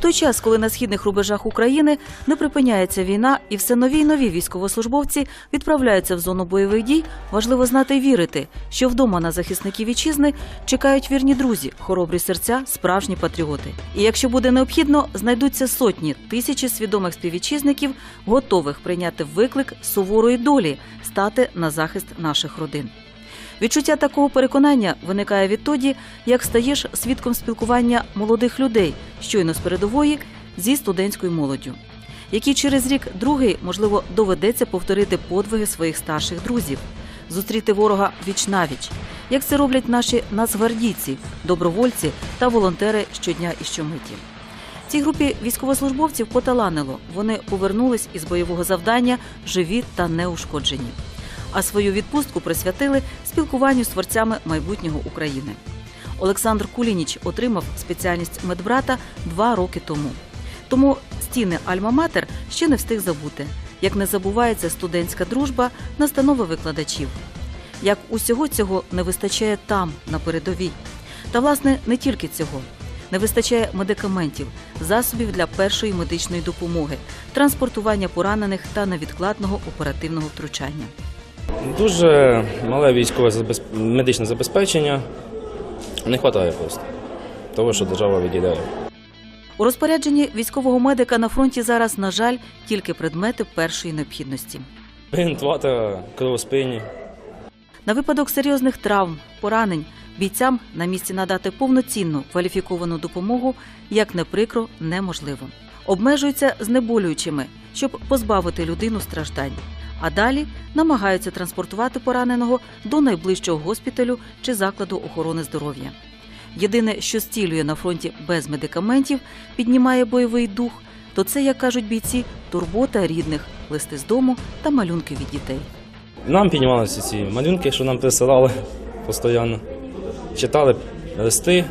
Той час, коли на східних рубежах України не припиняється війна, і все нові й нові військовослужбовці відправляються в зону бойових дій, важливо знати й вірити, що вдома на захисників вітчизни чекають вірні друзі, хоробрі серця, справжні патріоти. І якщо буде необхідно, знайдуться сотні тисячі свідомих співвітчизників, готових прийняти виклик суворої долі, стати на захист наших родин. Відчуття такого переконання виникає відтоді, як стаєш свідком спілкування молодих людей, щойно з передової зі студентською молоддю, які через рік другий, можливо, доведеться повторити подвиги своїх старших друзів, зустріти ворога віч навіч, як це роблять наші нацгвардійці, добровольці та волонтери щодня і щомиті. Цій групі військовослужбовців поталанило. Вони повернулись із бойового завдання живі та неушкоджені а свою відпустку присвятили спілкуванню з творцями майбутнього України. Олександр Кулініч отримав спеціальність медбрата два роки тому. Тому стіни Альма-Матер ще не встиг забути, як не забувається студентська дружба, настанови викладачів. Як усього цього не вистачає там, на передовій. Та, власне, не тільки цього. Не вистачає медикаментів, засобів для першої медичної допомоги, транспортування поранених та невідкладного оперативного втручання. Дуже мале військове медичне забезпечення. Не вистачає просто того, що держава виділяє. У розпорядженні військового медика на фронті зараз, на жаль, тільки предмети першої необхідності. Бинт, вата, кров у спині. На випадок серйозних травм, поранень бійцям на місці надати повноцінну кваліфіковану допомогу, як не прикро, неможливо. Обмежуються знеболюючими, щоб позбавити людину страждань. А далі намагаються транспортувати пораненого до найближчого госпіталю чи закладу охорони здоров'я. Єдине, що стілює на фронті без медикаментів, піднімає бойовий дух, то це, як кажуть бійці, турбота рідних, листи з дому та малюнки від дітей. Нам піднімалися ці малюнки, що нам присилали постійно. Читали листи.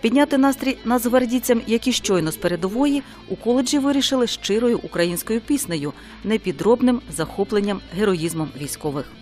Підняти настрій нацгвардійцям, які щойно з передової у коледжі вирішили щирою українською піснею, непідробним захопленням героїзмом військових.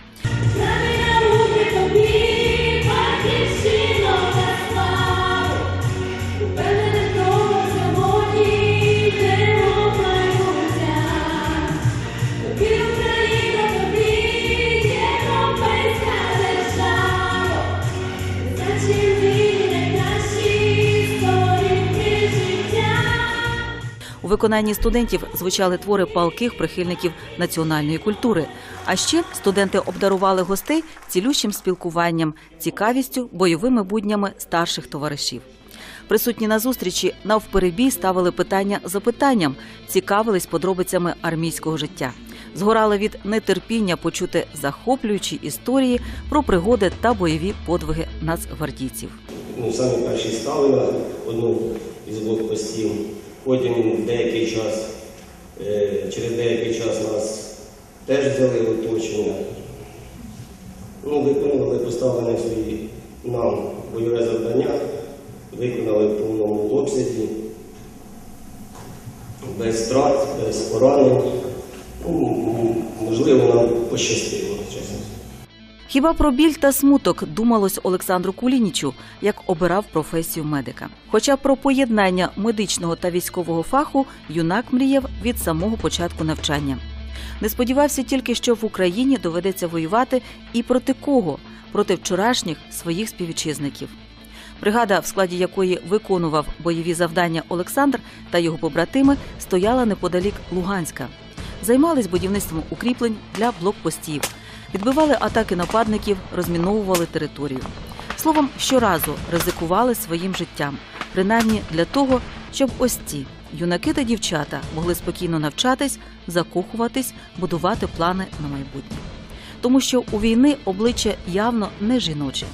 Виконанні студентів звучали твори палких прихильників національної культури. А ще студенти обдарували гостей цілющим спілкуванням, цікавістю, бойовими буднями старших товаришів. Присутні на зустрічі навперебій ставили питання за питанням, цікавились подробицями армійського життя. Згорали від нетерпіння почути захоплюючі історії про пригоди та бойові подвиги нацгвардійців. ну, самі перші стали на одну із блокпостів. Потім деякий час, е, через деякий час нас теж взяли в оточення. Ну, виконували поставлене собі нам бойове завдання, виконали в повному обсязі, без втрат, без поранень. Ну, можливо, нам пощастило, чесно. Хіба про біль та смуток думалось Олександру Кулінічу, як обирав професію медика. Хоча про поєднання медичного та військового фаху юнак мріяв від самого початку навчання. Не сподівався тільки, що в Україні доведеться воювати і проти кого? Проти вчорашніх своїх співвітчизників. Бригада, в складі якої виконував бойові завдання Олександр та його побратими, стояла неподалік Луганська. Займались будівництвом укріплень для блокпостів, відбивали атаки нападників, розміновували територію. Словом, щоразу ризикували своїм життям, принаймні для того, щоб ось ці юнаки та дівчата могли спокійно навчатись, закохуватись, будувати плани на майбутнє. Тому що у війни обличчя явно не жіноче.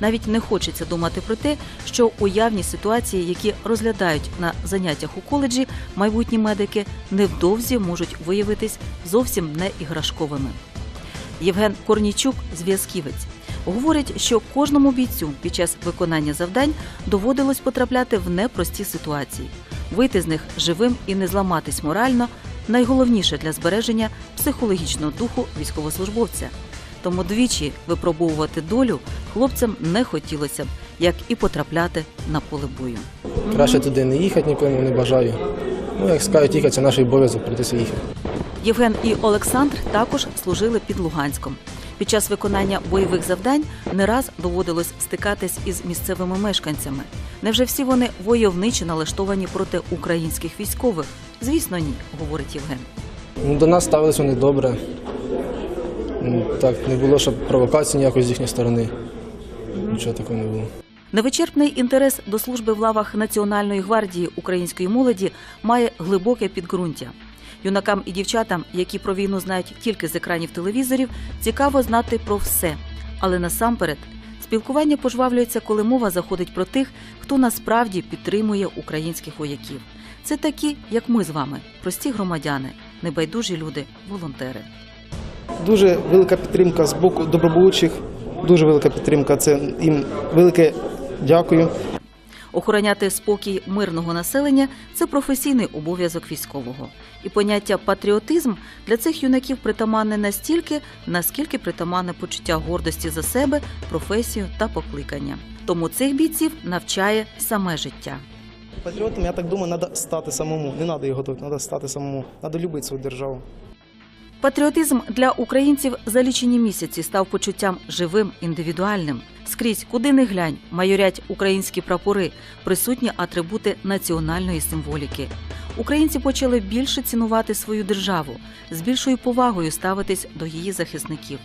Навіть не хочеться думати про те, що уявні ситуації, які розглядають на заняттях у коледжі, майбутні медики невдовзі можуть виявитись зовсім не іграшковими. Євген Корнічук, зв'язківець, говорить, що кожному бійцю під час виконання завдань доводилось потрапляти в непрості ситуації. Вийти з них живим і не зламатись морально найголовніше для збереження психологічного духу військовослужбовця. Тому двічі випробовувати долю хлопцям не хотілося б, як і потрапляти на поле бою. Краще туди не їхати нікому не бажаю. Ну, як скажуть їхати, це наш обов'язок прийти їхати. Євген і Олександр також служили під Луганськом. Під час виконання бойових завдань не раз доводилось стикатись із місцевими мешканцями. Невже всі вони войовничо налаштовані проти українських військових? Звісно, ні, говорить Євген. Ну, до нас ставились вони добре. Так, не було, щоб провокацій ніякої з їхньої сторони. Нічого такого не було. Невичерпний інтерес до служби в лавах Національної гвардії української молоді має глибоке підґрунтя. Юнакам і дівчатам, які про війну знають тільки з екранів телевізорів, цікаво знати про все. Але насамперед спілкування пожвавлюється, коли мова заходить про тих, хто насправді підтримує українських вояків. Це такі, як ми з вами, прості громадяни, небайдужі люди, волонтери. Дуже велика підтримка з боку добробуючих, дуже велика підтримка. Це їм велике дякую. Охороняти спокій мирного населення це професійний обов'язок військового. І поняття патріотизм для цих юнаків притаманне настільки, наскільки притаманне почуття гордості за себе, професію та покликання. Тому цих бійців навчає саме життя. Патріотом, я так думаю, треба стати самому. Не треба його тут, треба стати самому. Треба любити свою державу. Патріотизм для українців за лічені місяці став почуттям живим, індивідуальним. Скрізь, куди не глянь, майорять українські прапори, присутні атрибути національної символіки. Українці почали більше цінувати свою державу, з більшою повагою ставитись до її захисників.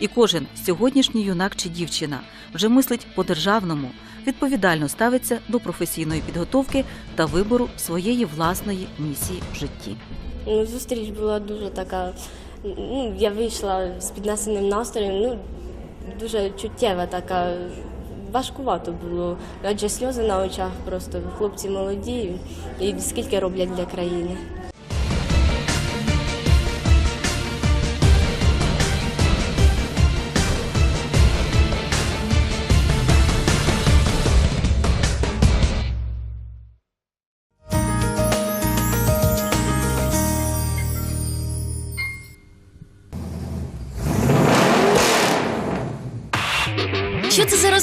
І кожен сьогоднішній юнак чи дівчина вже мислить по-державному, відповідально ставиться до професійної підготовки та вибору своєї власної місії в житті. Ну, зустріч була дуже така. Ну, я вийшла з піднесеним настроєм, ну, дуже чуттєва така. Важкувато було, адже сльози на очах просто хлопці молоді і скільки роблять для країни.